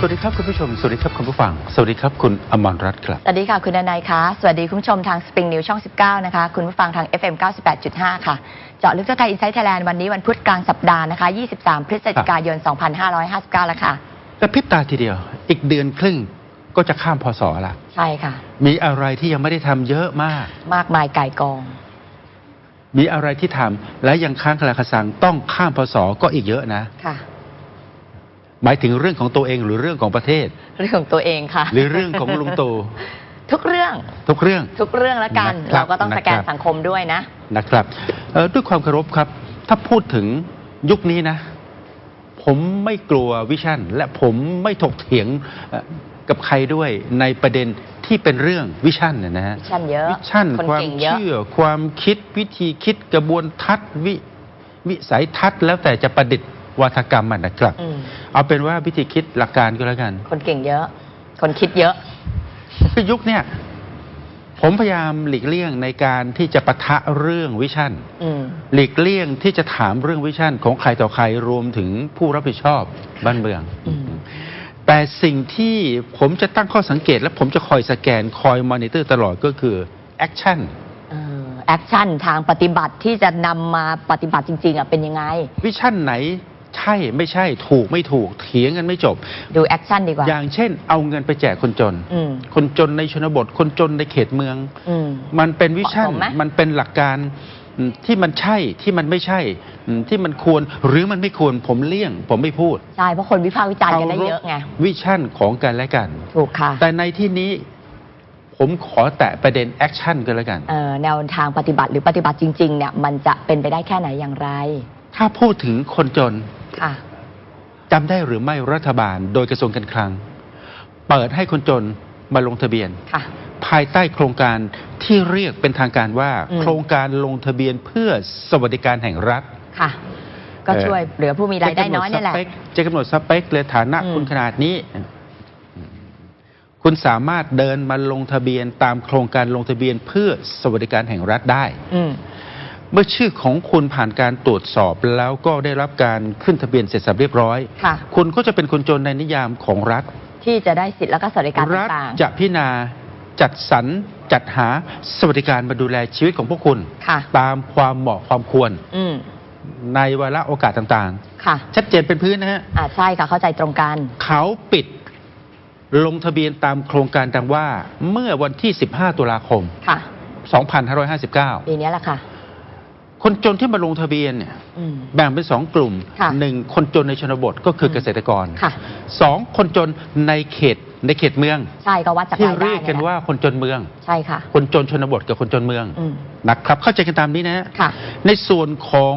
สวัสดีครับคุณผู้ชม สวัสดีครับคุณผู้ฟัง สวัสดีครับคุณอมรรัตน์ครับ สวัสดีค่ะคุณนายคะ สวัสดีคุณผู้ชมทาง Spring News ช่อง 19 นะคะ คุณผู้ฟังทาง FM 98.5 ค่ะ เจาะลึกทั่วไทยอินไซต์ไทยแลนด์วันนี้วันพุธกลางสัปดาห์นะคะ 23 พฤศจิกายน 2559 แล้วค่ะแต่พริบตาทีเดียว อีกเดือนครึ่งก็จะข้ามพศละ ใช่ค่ะ มีอะไรที่ยังไม่ได้ทำเยอะมาก มากมายไก่ายกอง มีอะไรที่ทำและยังค้างคาราคาซังต้องข้ามพศก็อีกเยอะนะ ค่ะ หมายถึงเรื่องของตัวเองหรือเรื่องของประเทศ เรื่องของตัวเองค่ะ หรือเรื่องของลุงตู่ ทุกเรื่องทุกเรื่อง ทุกเรื่องแล้วกัน นะครับเราก็ต้องสแกนนะครับ สังคมด้วยนะ นะครับเอ่อด้วยความเคารพครับ ถ้าพูดถึงยุคนี้นะ ผมไม่กลัววิชั่น และผมไม่ถกเถียงเอ่อกับใครด้วยในประเด็นที่เป็นเรื่องวิชั่นเนยนะฮะ วิชั่นเยอะวิชั่นคนความเก่งเยอะ เชื่อความคิดวิธีคิดกระบวนทัศน์วิวิสัยทัศน์แล้วแต่จะประดิษฐ์ วาทกรรมมันนะครับ อืม เอาเป็นว่าวิธีคิดหลักการก็แล้วกัน คนเก่งเยอะ คนคิดเยอะ คือยุคเนี้ยผมพยายามหลีกเลี่ยงในการที่จะปะทะเรื่องวิชั่น อืม หลีกเลี่ยงที่จะถามเรื่องวิชั่นของใครต่อใครรวมถึงผู้รับผิดชอบบ้านเมือง อืม แต่สิ่งที่ผมจะตั้งข้อสังเกตและผมจะคอยสแกนคอยมอนิเตอร์ตลอดก็คือแอคชั่นแอคชั่นทางปฏิบัติที่จะนำมาปฏิบัติจริง ๆอะเป็นยังไง วิชั่นไหน ใช่ไม่ใช่ถูกไม่ถูกเถียงกันไม่จบ ดูแอคชั่นดีกว่า อย่างเช่น เอาเงินไปแจกคนจน อืมคนจนในชนบท คนจนในเขตเมือง อืม มันเป็นวิชั่นเหมาะสมไหม มันเป็นหลักการอืมที่มันใช่ที่มันไม่ใช่อืมที่มันควรหรือมันไม่ควรผมเลี่ยง ผมไม่พูดใช่เพราะคนวิพากษ์วิจารณ์กันได้เยอะไงวิชั่นของกันและกัน ถูกค่ะ แต่ในที่นี้ผมขอแตะประเด็นแอคชั่นกันแล้วกัน เอ่อแนวทางปฏิบัติหรือปฏิบัติจริงๆเนี่ยมันจะเป็นไปได้แค่ไหนอย่างไร ถ้าพูดถึงคนจนค่ะ จำได้หรือไม่รัฐบาลโดยกระทรวงการคลัง เปิดให้คนจนมาลงทะเบียน ค่ะ ภายใต้โครงการที่เรียกเป็นทางการว่า อืม โครงการลงทะเบียนเพื่อสวัสดิการแห่งรัฐ ค่ะ ก็ช่วยเหลือผู้มีรายได้น้อยนี่แหละ จะกำหนดสเปคเลยฐานะอืม คุณขนาดนี้ คุณสามารถเดินมาลงทะเบียนตามโครงการลงทะเบียนเพื่อสวัสดิการแห่งรัฐได้ อืม เมื่อชื่อของคุณผ่านการตรวจสอบแล้วก็ได้รับการขึ้นทะเบียนเสร็จสับเรียบร้อย ค่ะ คุณก็จะเป็นคนจนในนิยามของรัฐ ที่จะได้สิทธิ์แล้วก็สวัสดิการรัฐต่างจะพิจารณาจัดสรรจัดหาสวัสดิการมาดูแลชีวิตของพวกคุณ ๆ ค่ะ ตามความเหมาะความควรอืม ในวาระโอกาสต่างค่ะ ๆ ชัดเจนเป็นพื้นนะฮะ อ่าใช่ค่ะ เข้าใจตรงกัน เขาปิดลงทะเบียนตามโครงการดังว่าเมื่อวันที่ 15 ตุลาคม ค่ะ2559ปีนี้แหละค่ะ คนจนที่มาลงทะเบียนเนี่ยอืม แบ่งเป็นสองกลุ่มค่ะหนึ่งคนจนในชนบทก็คือเกษตรกรค่ะ สองคนจนในเขตในเขตเมือง ใช่ก็วัดจากที่รายได้เรียกกันเยแหละว่าคนจนเมือง ใช่ค่ะ คนจนชนบทกับคนจนเมืองอืม นะครับเข้าใจกันตามนี้นะฮะ ค่ะ ในส่วนของ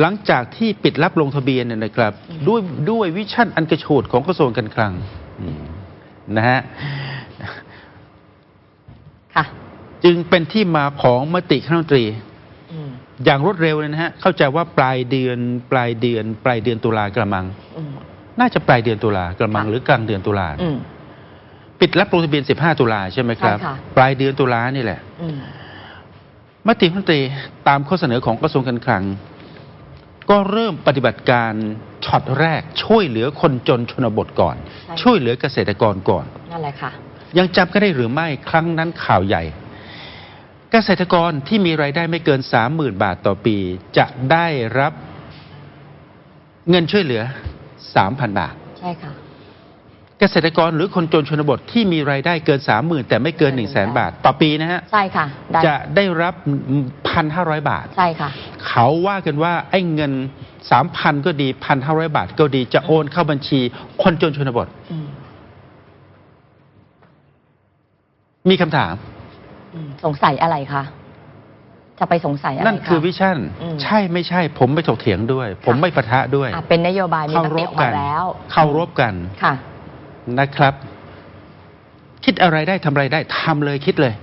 หลังจากที่ปิดรับลงทะเบียนเนี่ยนะครับอืมด้วยด้วยวิชั่นอันกระโฉดของกระทรวงการคลังอืมนะฮะค่ะ จึงเป็นที่มาของมติคณะรัฐมนตรี อืมอย่างรวดเร็วเลยนะฮะ เข้าใจว่าปลายเดือนปลายเดือน ปลายเดือนตุลากระมัง อืมน่าจะปลายเดือนตุลากระมังค่ะหรือกลางเดือนตุลาอืม ปิดรับลงทะเบียน 15 ตุลาใช่ไหมครับ ใช่ค่ะ ปลายเดือนตุลานี่แหละ อืม มติคณะรัฐมนตรีตามข้อเสนอของกระทรวงการคลัง ก็เริ่มปฏิบัติการช็อตแรก ช่วยเหลือคนจนชนบทก่อน ใช่ ช่วยเหลือเกษตรกรก่อน นั่นแหละค่ะ ยังจำกันได้หรือไม่ครั้งนั้นข่าวใหญ่ เกษตรกรที่มีรายได้ไม่เกิน 30,000 บาทต่อปี จะได้รับเงินช่วยเหลือ 3,000 บาท ใช่ค่ะ เกษตรกรหรือคนจนชนบทที่มีรายได้เกิน 30,000 แต่ไม่เกิน 1 0 0 0 0แบาท ต่อปีนะฮะ ใช่ค่ะได้จะได้รับ 1,500 บาท ใช่ค่ะ เขาว่ากันว่าไอ้เงิน 3,000 ก็ดี 1,500 บาทก็ดีจะโอนเข้าบัญชีคนจนชนบทอืมมีคำถามอืม สงสัยอะไรคะ จะไปสงสัยอะไรนั่นคือวิชั่น อืม ใช่ไม่ใช่ ผมไม่ถกเถียงด้วย ผมไม่ปะทะด้วย อะเป็นนโยบายมีเคามรติพออกกัมานแล้วเคารพกันค่ะ นะครับ คิดอะไรได้ทำอะไรได้ทำเลยคิดเลย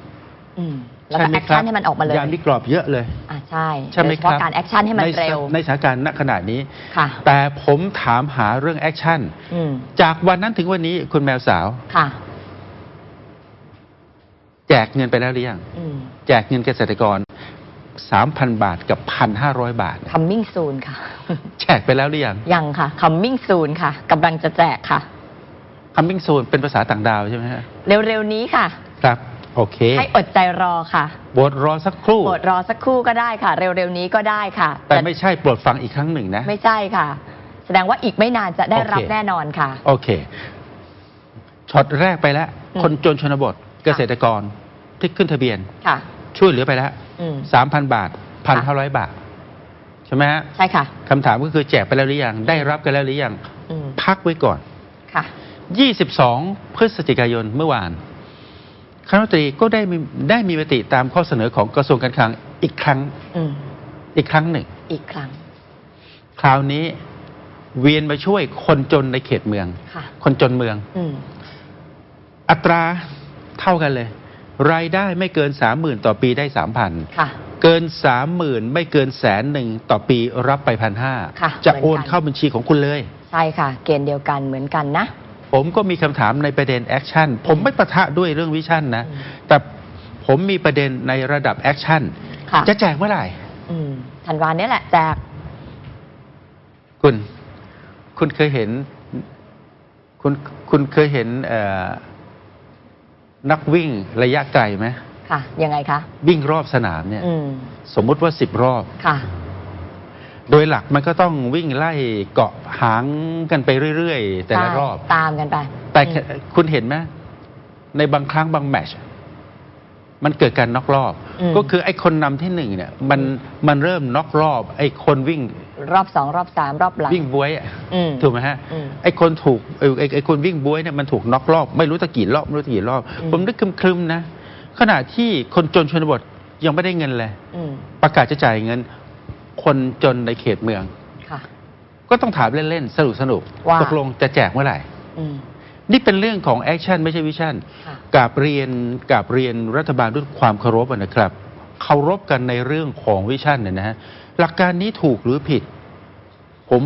อืมแล้วก็แอคชั่นให้มันออกมาเลยยามนี้กรอบเยอะเลย อะใช่ใช่ไหมโดยเฉครับพาะการแอคชั่นให้มันในเร็วในสถานการณ์ณขณะนี้ ค่ะ แต่ผมถามหาเรื่องแอคชั่น อืมจากวันนั้นถึงวันนี้คุณแมวสาว ค่ะ แจกเงินไปแล้วหรือยังอืมแจกเงินเกษตรกร3,000บาทกับ1,500บาท coming soon ค่ะ แจกไปแล้วหรือยัง ยังค่ะ coming soon ค่ะกำลังจะแจกค่ะ coming soon เป็นภาษาต่างดาวใช่ไหมฮะเร็วๆนี้ค่ะ ครับ โอเค ให้อดใจรอค่ะบทรอสักครู่โปรดรอสักครู่ก็ได้ค่ะ เร็วๆนี้ก็ได้ค่ะ แต่ไม่ใช่โปรดฟังอีกครั้งหนึ่งนะ ไม่ใช่ค่ะ แสดงว่าอีกไม่นานจะได้รับโอเคแน่นอนค่ะ โอเคช็อตแรกไปแล้วอืมคนจนชนบทเกษตรกร ที่ขึ้นทะเบียน ค่ะ ช่วยเหลือไปแล้วอืม สามพันบาทพันห้าร้อยบาท ใช่ไหมฮะใช่ค่ะ คำถามก็คือแจกไปแล้วหรือยังได้รับกันแล้วหรือยังอืม พักไว้ก่อน ค่ะ 22 พฤศจิกายนเมื่อวานคณะรัฐมนตรีก็ได้มีได้มีมติตามข้อเสนอของกระทรวงการคลังอีกครั้งอืม อีกครั้งหนึ่ง อีกครั้ง คราวนี้เวียนมาช่วยคนจนในเขตเมือง ค่ะ คนจนเมือง อืม อัตราเท่ากันเลย รายได้ไม่เกินสามหมื่นต่อปีได้สามพันค่ะ เกินสามหมื่นไม่เกินแสนหนึ่งต่อปีรับไปพันห้าค่ะจะเหมืโออนนกันเข้าบัญชีของคุณเลย ใช่ค่ะ เกณฑ์เดียวกันเหมือนกันนะ ผมก็มีคำถามในประเด็นแอคชั่นผมไม่ประทะด้วยเรื่องวิชั่นนะ อืม แต่ผมมีประเด็นในระดับแอคชั่นค่ะจะแจกเมื่อไหร่ อืมธันวาเนี้ยแหละแจก คุณ คุณเคยเห็น คุณคุณเคยเห็นเอ่อ นักวิ่งระยะไกลไหมค่ะ ยังไงคะ วิ่งรอบสนามเนี่ยอืม สมมุติว่าสิบรอบ ค่ะ โดยหลักมันก็ต้องวิ่งไล่เกาะหางกันไปเรื่อย ๆ แต่ละใช่รอบ ตามกันไปแต่อืมคุณเห็นไหมในบางครั้งบางแมตช มันเกิดการน็อกรอบมก็คือไอ้คนนำที่หนึ่งเนี่ยมันมันเริ่มน็อกรอบไอ้คนวิ่งรอบสองรอบสามรอบหลัง วิ่งบวยอะอืมถูกไหมฮะอืมไอ้คนถูกไอ้ไอ้ไอ้คนวิ่งบวยเนี่ยมันถูกน็อกรอบ ไม่รู้ตะกี่รอบไม่รู้ตะกี่รอบ อืม ผมนึกคลึมๆนะขณะที่คนจนชนบทยังไม่ได้เงินเลย อืมประกาศจะจ่ายเงิน คนจนในเขตเมือง ค่ะ ก็ต้องถามเล่นๆสนุกสนุกๆว่า ตกลงจะแจกเมื่อไหร่ อืม นี่เป็นเรื่องของแอคชั่นไม่ใช่วิชั่นค่ะกับเรียนกับเรียนรัฐบาลด้วยความเคารพอะนะครับ เคารพกันในเรื่องของวิชั่นเนี่ยนะฮะหลักการนี้ถูกหรือผิด ผม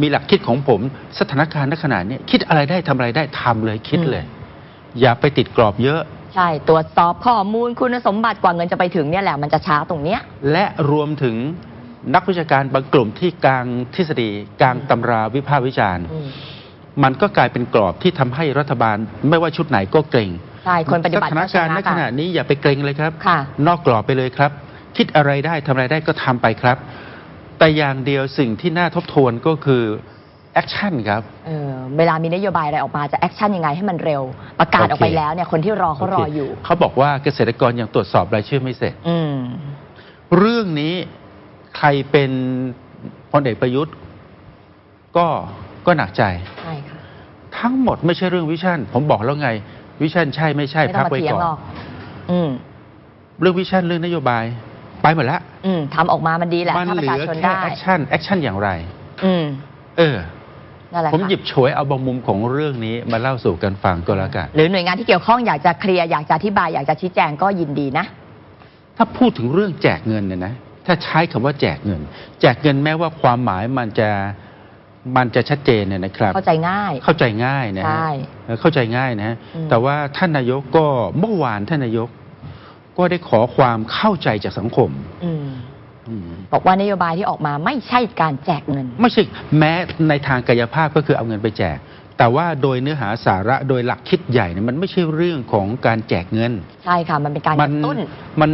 มีหลักคิดของผมสถานการณ์ณขณะนี้คิดอะไรได้ทำอะไรได้ทำเลยคิดเลย อย่าไปติดกรอบเยอะ ใช่ตรวจสอบข้อมูลคุณสมบัติกว่าเงินจะไปถึงเนี่ยแหละมันจะช้าตรงเนี้ย และรวมถึงนักวิชาการบางกลุ่มที่กลางทฤษฎีกลางตำราวิพากษ์วิจารณ์ อืม มันก็กลายเป็นกรอบที่ทำให้รัฐบาลไม่ว่าชุดไหนก็เกรงใช่คนปฏิบัติสถานการณ์ณก็ชะขณะนี้อย่าไปเกรงเลยครับค่ะนอกกรอบไปเลยครับ คิดอะไรได้ทำอะไรได้ก็ทำไปครับ แต่อย่างเดียวสิ่งที่น่าทบทวนก็คือแอคชั่นครับเออเวลามีนโยบายอะไรออกมาจะแอคชั่นยังไงให้มันเร็ว ประกาศออกไปโอเคแล้วเนี่ยคนที่รอเขารออยู่ เขาบอกว่าเกษตรกรยังตรวจสอบรายชื่อไม่เสร็จอืมเรื่องนี้ใครเป็นพลเอกประยุทธ์ก็ ก็หนักใจ ใช่ค่ะ ทั้งหมดไม่ใช่เรื่องวิชั่น ผมบอกแล้วไง วิชั่นใช่ไม่ใช่ไม่ต้พัองกมาไว้เถียงก่อน หรอก อืม เรื่องวิชั่นเรื่องนโยบาย ไปหมดแล้วอืมทำออกมามันดีแหละ มันถ้าปเหระลืชาอชนแค่ได้ แอคชั่นแอคชั่นอย่างไร อืม เออ นั่นแหละผมค่ะหยิบฉวยเอาบางมุมของเรื่องนี้มาเล่าสู่กันฟังก็แล้วกัน หรือหน่วยงานที่เกี่ยวข้องอยากจะเคลียร์ อยากจะอธิบาย อยากจะชี้แจงก็ยินดีนะ ถ้าพูดถึงเรื่องแจกเงินเนี่ยนะ ถ้าใช้คำว่าแจกเงิน แจกเงินแม้ว่าความหมายมันจะ มันจะชัดเจนเนี่ยนะครับ เข้าใจง่าย เข้าใจง่ายนะใช่ฮะเออเข้าใจง่ายนะฮะอืม แต่ว่าท่านนายกก็เมื่อวานท่านนายก ก็ได้ขอความเข้าใจจากสังคมอืมอืมบอกว่านโยบายที่ออกมาไม่ใช่การแจกเงิน ไม่ใช่แม้ในทางกายภาพก็คือเอาเงินไปแจก แต่ว่าโดยเนื้อหาสาระโดยหลักคิดใหญ่เนี่ยมันไม่ใช่เรื่องของการแจกเงิน ใช่ค่ะ มันเป็นการกมันระตุ้นมัน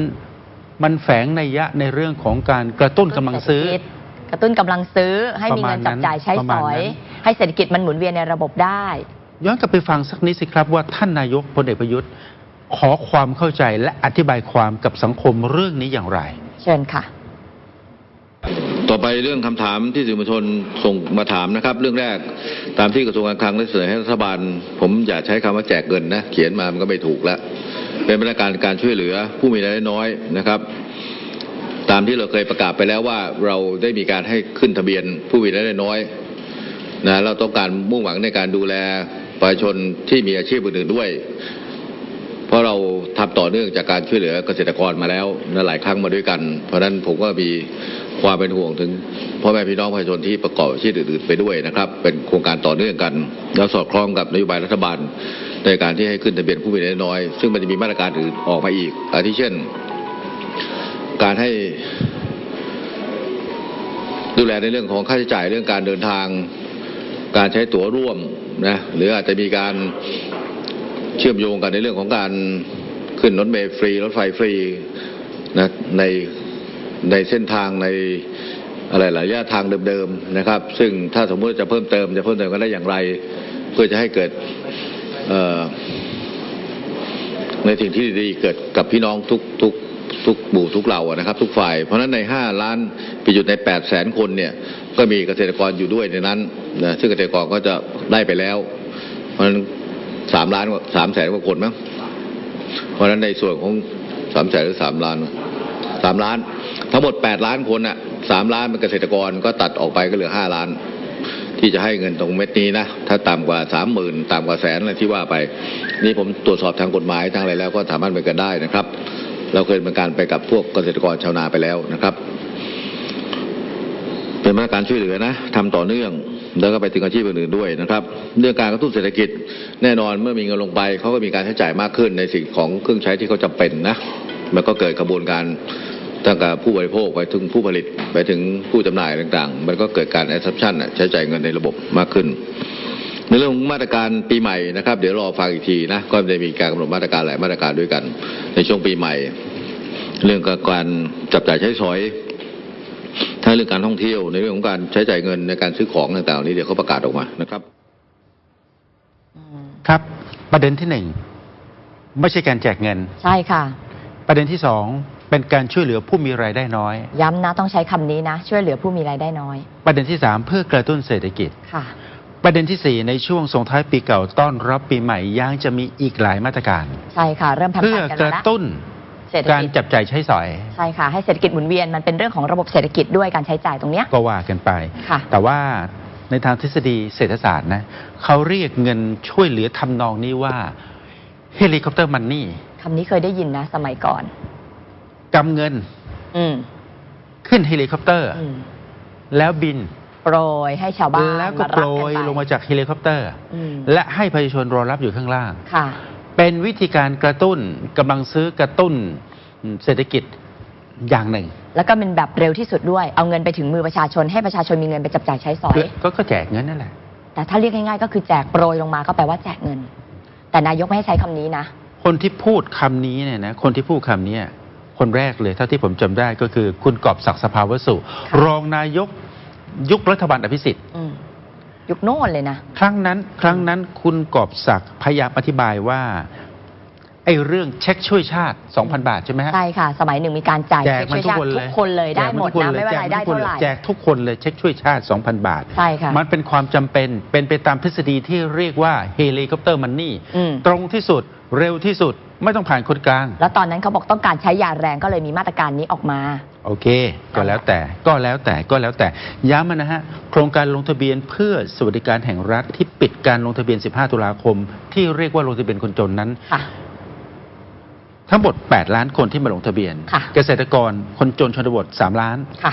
มันแฝงในยยะในเรื่องของการกระตุ้นกำลังซื้อเศรษฐกิจ กระตุ้นกำลังซื้อให้มีเงินจับจ่ายใช้ประสมาณอยนั้นให้เศรษฐกิจมันหมุนเวียนในระบบได้ ย้อนกลับไปฟังสักนิดสิครับว่าท่านนายกพลเอกประยุทธ์ ขอความเข้าใจและอธิบายความกับสังคมเรื่องนี้อย่างไร เชิญค่ะ ต่อไปเรื่องคำถามที่สื่อมวลชนส่งมาถามนะครับ เรื่องแรกตามที่กระทรวงการคลังได้เสนอให้รัฐบาล ผมอย่าใช้คำว่าแจกเงินนะเขียนมามันก็ไม่ถูกแล้วเป็นมาตรการการช่วยเหลือผู้มีรายได้น้อยนะครับตามที่เราเคยประกาศไปแล้วว่าเราได้มีการให้ขึ้นทะเบียนผู้มีรายได้น้อยนะเราต้องการมุ่งหวังในการดูแลประชาชนที่มีอาชีพอื่นๆด้วย เพราะเราทำต่อเนื่องจากการช่วยเหลือเกษตรกรมาแล้วนะหลายครั้งมาด้วยกัน เพราะฉะนั้นผมก็มีความเป็นห่วงถึงพ่อแม่พี่น้องประชาชนที่ประกอบอาชีพอื่นๆไปด้วยนะครับ เป็นโครงการต่อเนื่องกัน แล้วสอดคล้องกับนโยบายรัฐบาลในการที่ให้ขึ้นทะเบียนผู้มีรายได้น้อย ซึ่งมันจะมีมาตรการอื่นออกมาอีกอาทิเช่น การให้ ดูแลในเรื่องของค่าใช้จ่ายเรื่องการเดินทาง การใช้ตั๋วร่วมนะหรืออาจจะมีการเชื่อมโยงกันในเรื่องของการขึ้นรถเมล์ฟรีรถไฟฟรีนะในในเส้นทางในอะไรหลายระยะทางเดิมๆนะครับ ซึ่งถ้าสมมติจะเพิ่มเติมจะเพิ่มเติมกันได้อย่างไร เพื่อจะให้เกิดในสิ่งที่ดีๆเกิดกับพี่น้องทุกทุก ทุกหมู่ทุกเหล่านะครับ ทุกฝ่าย เพราะฉะนั้นใน 5 ล้านไปอยู่ใน 8 0 0แสนคนเนี่ยก็มีเกษตรกรอยู่ด้วยในนั้นนะซึ่งเกษตรกรก็จะได้ไปแล้ว เพราะฉะนั้นสามล้านสามแสนกว่าคนมั้งเพราะฉะนั้นในส่วนของสามแสนหรือสามล้านสามล้าน ทั้งหมด8ล้านคนอะสามล้านเป็นเกษตรกรก็ตัดออกไปก็เหลือ5ล้าน ที่จะให้เงินตรงเม็ดนี้นะถ้าต่ำกว่าสามหมื่นต่ำกว่าแสนอะไรที่ว่าไป นี่ผมตรวจสอบทางกฎหมายทางอะไรแล้วก็สามารถเป็นกันได้นะครับ เราเคยเป็นการไปกับพวกเกษตรกรชาวนาไปแล้วนะครับ เป็นมาตรการช่วยเหลือนะทำต่อเนื่องแล้วก็ไปถึงอาชีพอื่นๆด้วยนะครับ เรื่องการกระตุ้นเศรษฐกิจแน่นอนเมื่อมีเงินลงไปเขาก็มีการใช้จ่ายมากขึ้นในสิ่งของเครื่องใช้ที่เขาจำเป็นนะมันก็เกิดกระบวนการตั้งแต่ผู้บริโภคไปถึงผู้ผลิตไปถึงผู้จำหน่ายต่างๆ มันก็เกิดการ assumption อะใช้จ่ายเงินในระบบมากขึ้น ในเรื่องของมาตรการปีใหม่นะครับ เดี๋ยวรอฟังอีกทีนะก็จะมีการกำหนดมาตรการหลายมาตรการด้วยกัน ในช่วงปีใหม่ เรื่องการจับจ่ายใช้สอยถ้าเรื่องการท่องเที่ยวในเรื่องของการใช้จ่ายเงินในการซื้อของต่างๆนี้เดี๋ยวเขาประกาศออกมานะครับ ครับประเด็นที่หนึ่งไม่ใช่การแจกเงิน ใช่ค่ะ ประเด็นที่สองเป็นการช่วยเหลือผู้มีรายได้น้อย ย้ำนะต้องใช้คำนี้นะ ช่วยเหลือผู้มีรายได้น้อย ประเด็นที่สามเพื่อกระตุ้นเศรษฐกิจค่ะ ประเด็นที่สี่ในช่วงส่งท้ายปีเก่าต้อนรับปีใหม่ยังจะมีอีกหลายมาตรการ ใช่ค่ะ เริ่มทำเพื่อการกันกแล้วระนะตุ้นเศรษฐการกิจจับจ่ายใช้สอย ใช่ค่ะ ให้เศรษฐกิจหมุนเวียนมันเป็นเรื่องของระบบเศรษฐกิจด้วยการใช้จ่ายตรงเนี้ยก็ว่ากันไป ค่ะ แต่ว่าในทางทฤษฎีเศรษฐศาสตร์นะเขาเรียกเงินช่วยเหลือทำนองนี้ว่าเฮลิคอปเตอร์มันนี่คำนี้เคยได้ยินนะ สมัยก่อน กำเงินอืมขึ้นเฮลิคอปเตอร์ อืมแล้วบิน โปรยให้ชาวบ้านแล้วก็มาโปรัรบยกันไปลงมาจากเฮลิคอปเตอร์อืมและให้ประชาชนรอรับอยู่ข้างล่างค่ะเป็นวิธีการกระตุ้นกำลังซื้อกระตุ้นเศรษฐกิจอย่างหนึ่ง แล้วก็เป็นแบบเร็วที่สุดด้วย เอาเงินไปถึงมือประชาชน ให้ประชาชนมีเงินไปจับจ่ายใช้สอยคือก็ก็แจกเงินนั่นแหละ แต่ถ้าเรียกง่ายๆ ก็คือแจกโปรยลงมาก็แปลว่าแจกเงิน แต่นายกไม่ให้ใช้คำนี้นะ คนที่พูดคำนี้เนี่ยนะ คนที่พูดคำนี้คนแรกเลยเท่าที่ผมจำได้ก็คือคุณกอบศักดิ์สภาวสุค่ะรองนายก ยุครัฐบาลอภิสิทธิ์อืมยุคโน่นเลยนะ ครั้งนั้น ครั้งนั้นคุณกอบศักดิ์พยายามอธิบายว่าไอ้เรื่องเช็คช่วยชาติ 2,000 บาทใช่ไหมฮะใช่ค่ะ สมัยหนึ่งมีการจ่ายแจกเช็คมันช่วยทุกชาติคนเลยทุกคนเลยได้หมดนะไม่ว่าแจรากยได้ทุกคนเท่าไหร่แจกทุกคนเลยเช็คช่วยชาติ 2,000 บาทใช่ค่ะมันเป็นความจำเป็นเป็นไปตามทฤษฎีที่เรียกว่าเฮลิคอปเตอร์มันนี่อืมตรงที่สุด เร็วที่สุดไม่ต้องผ่านคนกลาง แล้วตอนนั้นเขาบอกต้องการใช้ยาแรงก็เลยมีมาตรการนี้ออกมา โอเค ก็แล้วแต่ก็แล้วแต่ก็แล้วแต่ย้ำนะฮะโครงการลงทะเบียนเพื่อสวัสดิการแห่งรัฐที่ปิดการลงทะเบียน 15 ตุลาคม ที่เรียกว่าลงทะเบียนคนจนนั้นค่ะทั้งหมด 8 ล้านคนที่มาลงทะเบียนค่ะเกษตรกรคนจนชนบท 3 ล้านค่ะ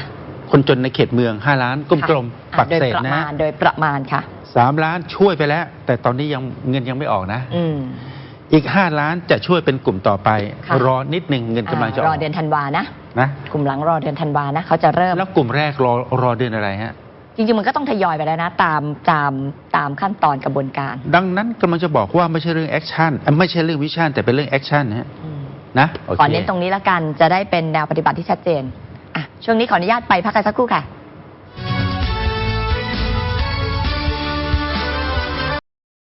คนจนในเขตเมือง 5 ล้านกลมๆค่ะปักโดยเศษประนะมาฮะณโดยประมาณค่ะสามล้านช่วยไปแล้ว แต่ตอนนี้ยังเงินยังไม่ออกนะ อืมอีก 5 ล้านจะช่วยเป็นกลุ่มต่อไป ค่ะ รอนิดหนึ่งเงินกำลังจะอรออกเดือนธันวานะ นะกลุ่มหลังรอเดือนธันวานะเขาจะเริ่ม แล้วกลุ่มแรกรอรอเดือนอะไรฮะ จริงๆ มันก็ต้องทยอยไปแล้วนะ ตามตามตามขั้นตอนกระบวนการดังนั้นกำลังจะบอกว่าไม่ใช่เรื่องแอคชั่นเอ่อไม่ใช่เรื่องวิชั่นแต่เป็นเรื่องแอคชั่นนะฮะอืมนะโอขอเคเน้นตรงนี้ละกันจะได้เป็นแนวปฏิบัติที่ชัดเจนอะช่วงนี้ขออนุญาตไปพักกันสักครู่ค่ะ